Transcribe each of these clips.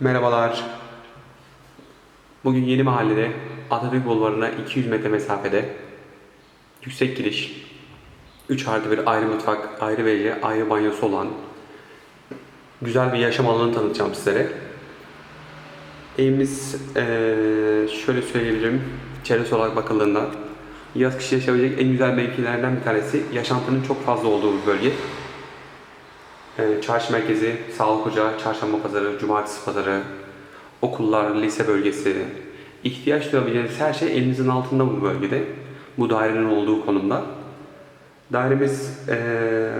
Merhabalar. Bugün yeni mahallede Atatürk Bulvarı'na 200 metre mesafede yüksek giriş, 3 artı bir ayrı mutfak, ayrı WC, ayrı banyosu olan güzel bir yaşam alanını tanıtacağım sizlere. Evimiz eee, şöyle söyleyebilirim, çevresi olarak bakıldığında yaz kış yaşayabilecek en güzel mevkilerden bir tanesi. Yaşantının çok fazla olduğu bir bölge. Ee, çarşı merkezi, sağlık ocağı, çarşamba pazarı, cumartesi pazarı, okullar, lise bölgesi, ihtiyaç duyabileceğiniz her şey elinizin altında bu bölgede. Bu dairenin olduğu konumda. Dairemiz ee,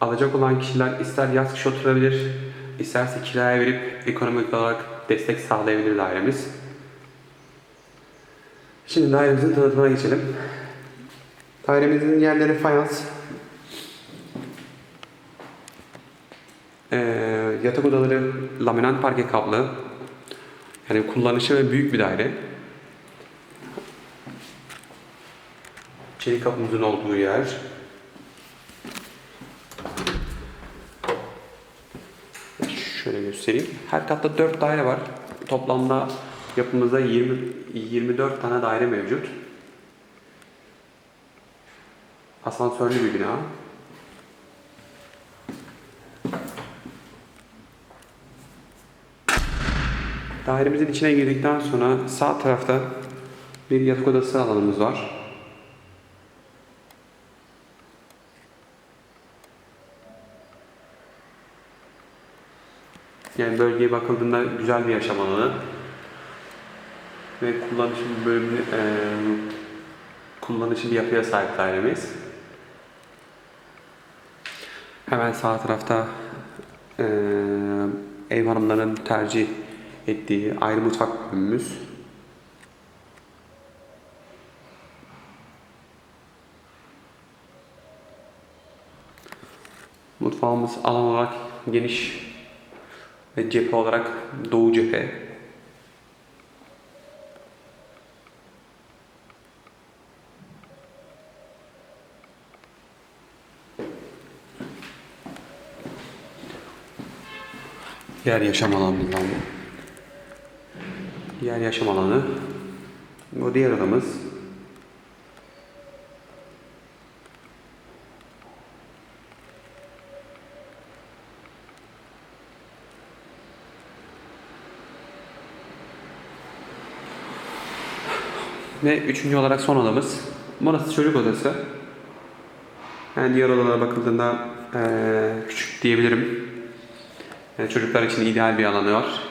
alacak olan kişiler ister yaz kış oturabilir, isterse kiraya verip ekonomik olarak destek sağlayabilir dairemiz. Şimdi dairemizin tanıtımına geçelim. Dairemizin yerleri fayans, Ee, yatak odaları laminat parke kaplı. Yani kullanışlı ve büyük bir daire. Çelik kapımızın olduğu yer. Şöyle göstereyim. Her katta 4 daire var. Toplamda yapımızda 20 24 tane daire mevcut. Asansörlü bir bina. Dairemizin içine girdikten sonra sağ tarafta bir yatak odası alanımız var. Yani bölgeye bakıldığında güzel bir yaşam alanı ve kullanışlı bir bölümlü, eee kullanışlı bir yapıya sahip dairemiz. Hemen sağ tarafta eee ev hanımlarının tercih ettiği ayrı mutfak bölümümüz. Mutfağımız alan olarak geniş ve cephe olarak doğu cephe. Yer yaşam alanından Yer yaşam alanı. Bu diğer odamız. Ve üçüncü olarak son odamız. Burası çocuk odası. Yani diğer odalara bakıldığında eee, küçük diyebilirim. Yani çocuklar için ideal bir alanı var.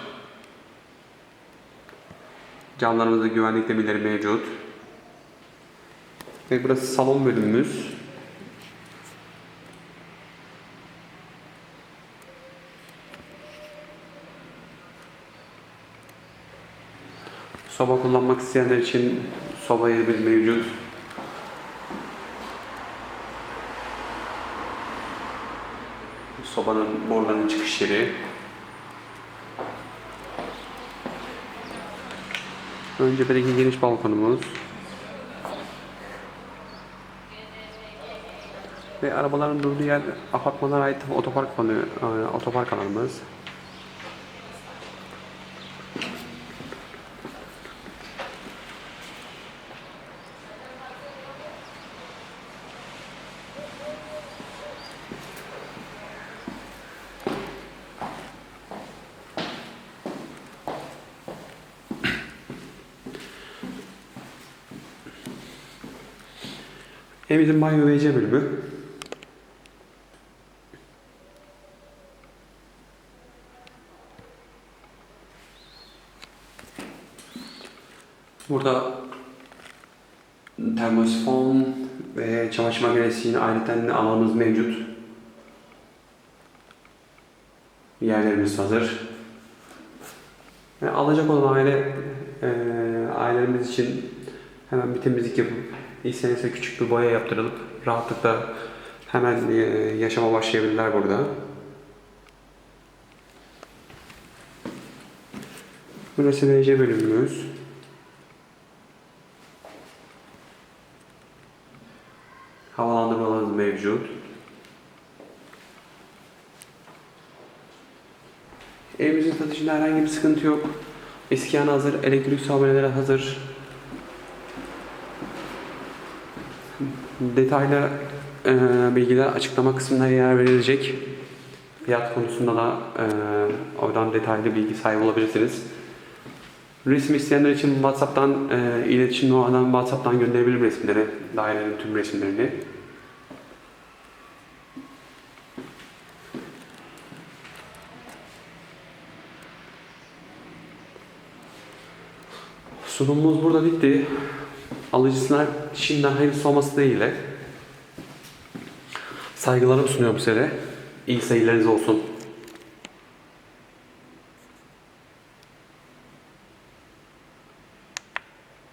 Camlarımızda güvenlik demirleri mevcut. Ve burası salon bölümümüz. Soba kullanmak isteyenler için soba yeri mevcut. Sobanın borularının çıkış yeri. Ön cephedeki geniş balkonumuz. Ve arabaların durduğu yer apartmanlara ait otopark alanı, e, otopark alanımız. Evimizin banyo ve WC bölümü. Burada termosifon ve çamaşır makinesi yine ayrıca alanımız mevcut. Yerlerimiz hazır. Ve alacak olan aile e, ailelerimiz için hemen bir temizlik yapıp istenirse küçük bir boya yaptırılıp rahatlıkla hemen e, yaşama başlayabilirler burada. Burası WC bölümümüz. Havalandırmalarımız mevcut. Evimizin satışında herhangi bir sıkıntı yok. İskan hazır, elektrik su aboneleri hazır. Detaylı e, bilgiler açıklama kısmına yer verilecek. Fiyat konusunda da e, oradan detaylı bilgi sahibi olabilirsiniz. Resim isteyenler için WhatsApp'tan e, iletişim numaradan WhatsApp'tan gönderebilirim resimleri, dairenin tüm resimlerini. Sunumumuz burada bitti. Alıcısına şimdiden hayırlısı olması dileğiyle. Saygılarımı sunuyorum size. İyi seyirleriniz olsun.